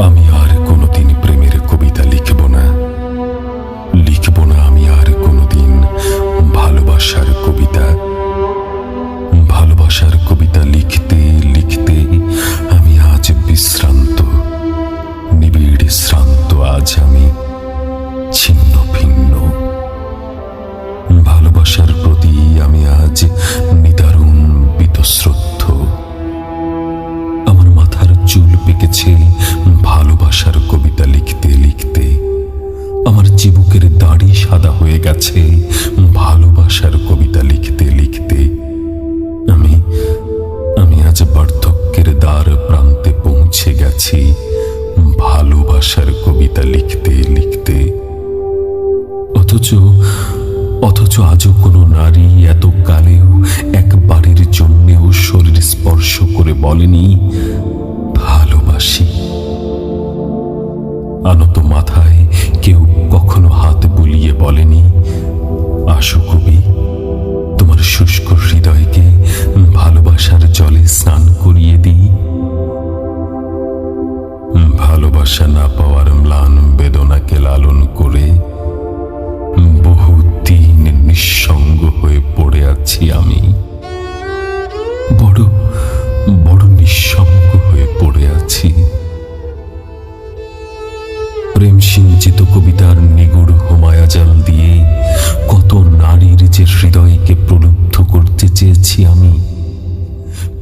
আমি আমার চিবুকের দাড়ি সাদা হয়ে গেছে। ভালোবাসার কবিতা লিখতে লিখতে আমি আমি আজ বার্ধক্যের দ্বার প্রান্তে পৌঁছে গেছি। ভালোবাসার কবিতা লিখতে লিখতে। অথচ অথচ আজও কোনো নারী এত কালেও একবারের জন্যেও শরীর স্পর্শ করে বলেনি, ভালোবাসি। আনত মাথায় বলেনি। আশু কবি, তোমার শুষ্ক হৃদয়কে ভালোবাসার জলে স্নান করিয়ে দিই। ভালোবাসা না পাওয়ার ম্লান বেদনাকে লালন করে বহু দিন নিঃসঙ্গ হয়ে পড়ে আছি আমি। বড় বড় নিঃসঙ্গ হয়ে পড়ে আছি। প্রেম সিঞ্চিত কবিতার নিগুড় হোমায়াজাল দিয়ে কত নারীর যে হৃদয়কে প্রলুব্ধ করতে চেয়েছি আমি।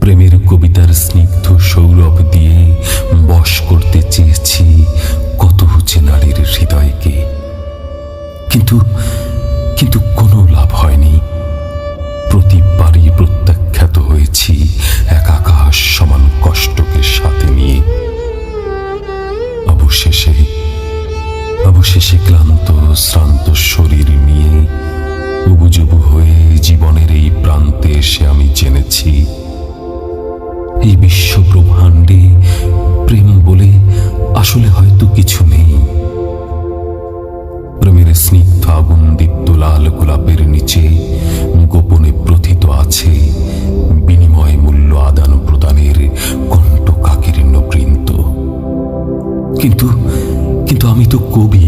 প্রেমের কবিতার স্নিগ্ধ সৌরভ দিয়ে বশ করতে চেয়েছি কত হচ্ছে নারীর হৃদয়কে। কিন্তু কিন্তু অবশেষে ক্লান্ত, শ্রান্ত শরীর নিয়ে উবুজুবু হয়ে জীবনের এই প্রান্তে এসে আমি জেনেছি, এই বিশ্ব ব্রহ্মাণ্ডে প্রেম বলে আসলে হয়তো কিছু নেই। প্রেমের স্নিগ্ধ আগুন দীপ্ত লাল গোলাপের নিচে গোপনে প্রথিত আছে বিনিময় মূল্য আদান প্রদানের কণ্ঠ কাকিরণ্য বৃন্ত কিন্তু কিন্তু আমি তো কবি,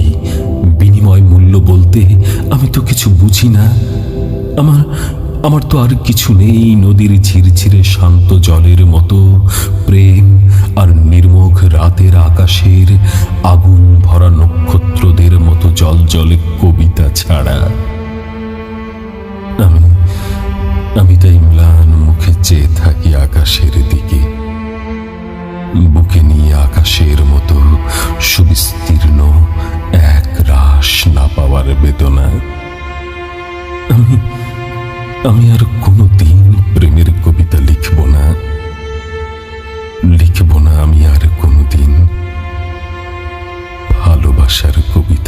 বিনিময় মূল্য বলতে আমি তো কিছু বুঝি না। আমার আমার তো আর কিছু নেই নদীর ঝিরঝিরে শান্ত জলের মতো, প্রেম আর নির্মোঘ রাতের আকাশের আগুন ভরা নক্ষত্রদের মতো জল জলে কবিতা ছাড়া। আমি আমি তাই ম্লান মুখে চেয়ে থাকি আকাশের দিকে, বুকে নিয়ে আকাশের মতো না পাওয়ার বেদনা। আমি আমি আর কোনো দিন প্রেমের কবিতা লিখব না। লিখব না আমি আর কোনো দিন ভালোবাসার কবিতা।